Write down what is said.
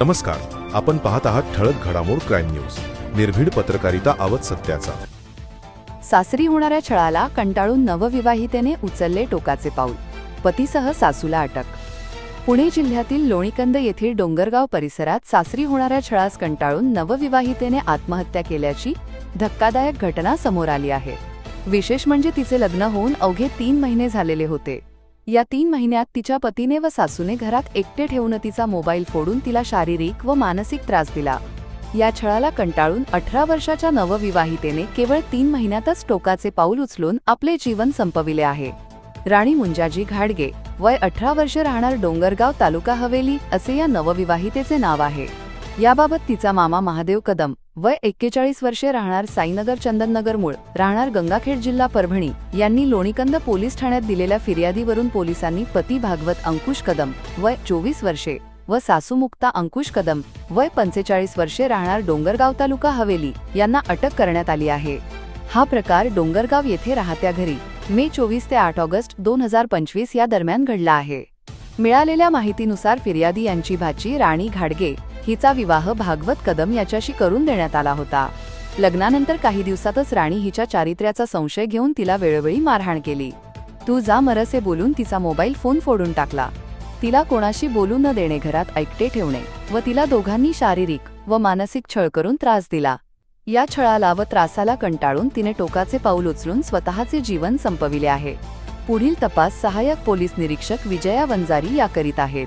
नमस्कार. आपण पाहत आहात ठळक घडामोड क्राईम न्यूज. निर्भीड पत्रकारिता आवत सत्याचा. सासरी होणाऱ्या छळाला कंटाळून नवविवाहितेने उचलले टोकाचे पाऊल. पतीसह सासूला अटक. पुणे जिल्ह्यातील लोणीकंद येथील डोंगरगाव परिसरात सासरी होणाऱ्या छळास कंटाळून नवविवाहितेने आत्महत्या केल्याची धक्कादायक घटना समोर आली आहे. विशेष म्हणजे तिचे लग्न होऊन अवघे तीन महिने झालेले होते. या तीन महिन्यात तिच्या पतीने व सासूने घरात एकटे ठेवून तिचा मोबाईल फोडून तिला शारीरिक व मानसिक त्रास दिला. या छळाला कंटाळून अठरा वर्षाच्या नवविवाहितेने केवळ तीन महिन्यातच टोकाचे पाऊल उचलून आपले जीवन संपविले आहे. राणी मुंजाजी घाडगे वय अठरा वर्ष राहणार डोंगरगाव तालुका हवेली असे या नवविवाहितेचे नाव आहे. याबाबत तिचा मामा महादेव कदम वय एक्केचाळीस वर्षे राहणार साईनगर चंदननगर मूळ राहणार गंगाखेड जिल्हा परभणी यांनी लोणीकंद पोलीस ठाण्यात दिलेल्या फिर्यादीवरून पोलिसांनी पती भागवत अंकुश कदम वय चोवीस वर्षे व सासू मुक्ता अंकुश कदम वय पंचेचाळीस वर्षे राहणार डोंगरगाव तालुका हवेली यांना अटक करण्यात आली आहे. हा प्रकार डोंगरगाव येथे राहत्या घरी मे चोवीस ते आठ ऑगस्ट दोन हजार पंचवीस या दरम्यान घडला आहे. मिळालेल्या माहितीनुसार फिर्यादी यांची भाची राणी घाडगे हिचा विवाह भागवत कदम याच्याशी करून देण्यात आला होता. लग्नानंतर काही दिवसातच राणी हिच्या चारित्र्याचा संशय घेऊन तिला वेळोवेळी मारहाण केली. तू जा मरसे बोलून तिचा मोबाईल फोन फोडून टाकला. तिला कोणाशी बोलू न देणे घरात ऐकटे ठेवणे व तिला दोघांनी शारीरिक व मानसिक छळ करून त्रास दिला. या छळाला व त्रासाला कंटाळून तिने टोकाचे पाऊल उचलून स्वतःचे जीवन संपविले आहे. पुढील तपास सहाय्यक पोलीस निरीक्षक विजया वंजारी या करीत आहेत.